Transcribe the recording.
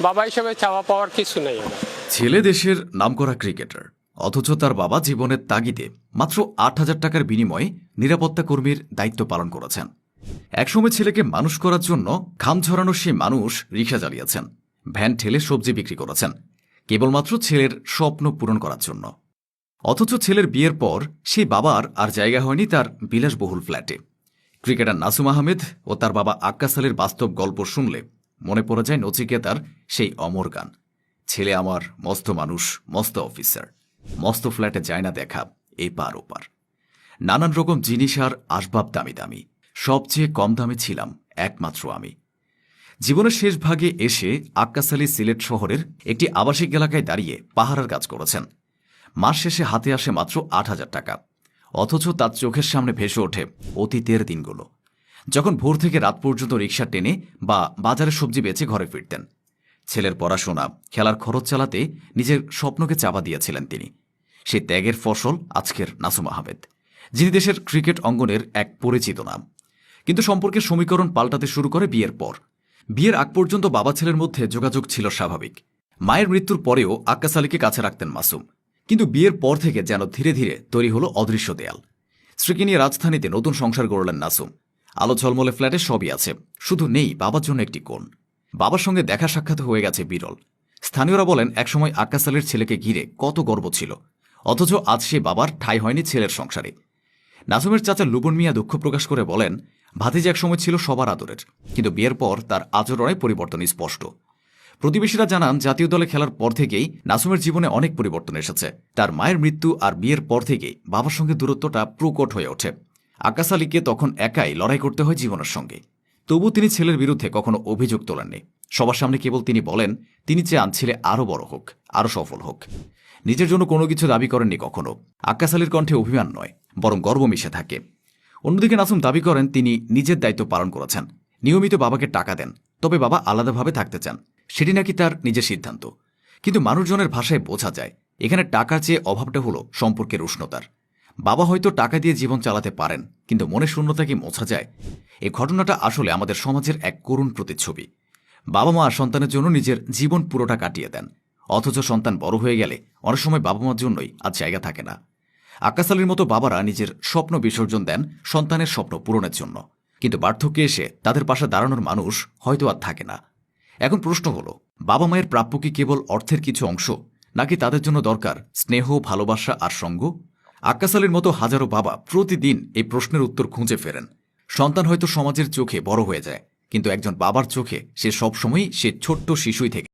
বাবা হিসেবে চাওয়া পাওয়ার কিছু নেই ছেলে দেশের নামকরা ক্রিকেটার। অথচ তার বাবা জীবনের তাগিদে মাত্র আট হাজার টাকার বিনিময়ে নিরাপত্তা কর্মীর দায়িত্ব পালন করেছেন। একসময় ছেলেকে মানুষ করার জন্য ঘাম ঝরানো সেই মানুষ রিক্সা চালিয়েছেন। ভ্যান ঠেলে সবজি বিক্রি করেছেন। কেবলমাত্র ছেলের স্বপ্ন পূরণ করার জন্য। অথচ ছেলের বিয়ের পর সেই বাবার আর জায়গা হয়নি তার বিলাসবহুল ফ্ল্যাটে। ক্রিকেটার নাসুম আহমেদ ও তার বাবা আক্কাস আলীর বাস্তব গল্প শুনলে মনে পড়ে যায় নচিকেতার সেই অমর গান। ছেলে আমার, মস্ত মানুষ, মস্ত অফিসার মস্ত ফ্ল্যাটে যায় না দেখা পার ওপার। নানান রকম জিনিস আর আসবাব দামি দামি। সবচেয়ে কম দামে ছিলাম, একমাত্র আমি। জীবনের শেষ ভাগে এসে আক্কাস সিলেট শহরের একটি আবাসিক এলাকায় দাঁড়িয়ে পাহারার কাজ করেছেন। মাস শেষে হাতে আসে মাত্র আট হাজার টাকা। অথচ তার চোখের সামনে ভেসে ওঠে অতীতের দিনগুলো। যখন ভোর থেকে রাত পর্যন্ত রিক্সা টেনে বা বাজারে সবজি বেচে ঘরে ফিরতেন। ছেলের পড়াশোনা, খেলার খরচ চালাতে নিজের স্বপ্নকে চাপা দিয়েছিলেন তিনি। সেই ত্যাগের ফসল আজকের নাসুম আহমেদ, যিনি দেশের ক্রিকেট অঙ্গনের এক পরিচিত নাম। কিন্তু সম্পর্কের সমীকরণ পাল্টাতে শুরু করে বিয়ের পর। বিয়ের আগ পর্যন্ত বাবা ছেলের মধ্যে যোগাযোগ ছিল স্বাভাবিক। মায়ের মৃত্যুর পরেও আক্কাস আলীকে কাছে রাখতেন মাসুম। কিন্তু বিয়ের পর থেকে যেন ধীরে ধীরে তৈরি হলো অদৃশ্য দেয়াল। স্ত্রীকে নিয়ে রাজধানীতে নতুন সংসার গড়লেন নাসুম। আলো ঝলমলে ফ্ল্যাটে সবই আছে। শুধু নেই, বাবার জন্য একটি কোণ। বাবার সঙ্গে দেখা সাক্ষাৎ হয়ে গেছে বিরল। স্থানীয়রা বলেন, একসময় আক্কাস আলীর ছেলেকে ঘিরে কত গর্ব ছিল। অথচ আজ সে বাবার ঠাঁই হয়নি ছেলের সংসারে। নাসুমের চাচা লুবন মিয়া দুঃখ প্রকাশ করে বলেন, ভাতিজা একসময় ছিল সবার আদরের, কিন্তু বিয়ের পর তার আচরণে পরিবর্তন স্পষ্ট। প্রতিবেশীরা জানান, জাতীয় দলে খেলার পর থেকেই নাসুমের জীবনে অনেক পরিবর্তন এসেছে। তার মায়ের মৃত্যু আর বিয়ের পর থেকেই বাবার সঙ্গে দূরত্বটা প্রকট হয়ে ওঠে। আকাশ আলীকে তখন একাই লড়াই করতে হয় জীবনের সঙ্গে। তবু তিনি ছেলের বিরুদ্ধে কখনো অভিযোগ তোলেননি। সবার সামনে কেবল তিনি বলেন, তিনি চান ছেলে আরও বড় হোক, আরও সফল হোক। নিজের জন্য কোনো কিছু দাবি করেননি কখনো। আক্কাস আলীর কণ্ঠে অভিমান নয়, বরং গর্ব মিশে থাকে। অন্যদিকে নাসুম দাবি করেন, তিনি নিজের দায়িত্ব পালন করেছেন। নিয়মিত বাবাকে টাকা দেন, তবে বাবা আলাদাভাবে থাকতে চান। সেটি নাকি তার নিজের সিদ্ধান্ত। কিন্তু মানুষজনের ভাষায় বোঝা যায়, এখানে টাকার চেয়ে অভাবটা হলো সম্পর্কের উষ্ণতার। বাবা হয়তো টাকা দিয়ে জীবন চালাতে পারেন, কিন্তু মনে শূন্যতা কি মোছা যায়? এই ঘটনাটা আসলে আমাদের সমাজের এক করুণ প্রতিচ্ছবি। বাবা মা সন্তানের জন্য নিজের জীবন পুরোটা কাটিয়ে দেন। অথচ সন্তান বড় হয়ে গেলে অনেক সময় বাবা মার জন্যই আজ জায়গা থাকে না। আকাশ আলীর মতো বাবারা নিজের স্বপ্ন বিসর্জন দেন সন্তানের স্বপ্ন পূরণের জন্য। কিন্তু বার্ধক্যে এসে তাদের পাশে দাঁড়ানোর মানুষ হয়তো আর থাকে না। এখন প্রশ্ন হলো, বাবা মায়ের প্রাপ্য কি কেবল অর্থের কিছু অংশ, নাকি তাদের জন্য দরকার স্নেহ, ভালোবাসা আর সঙ্গ? আক্কাস আলীর মতো হাজারো বাবা প্রতিদিন এই প্রশ্নের উত্তর খুঁজে ফেরেন। সন্তান হয়তো সমাজের চোখে বড় হয়ে যায়, কিন্তু একজন বাবার চোখে সে সবসময়ই সে ছোট্ট শিশুই থেকে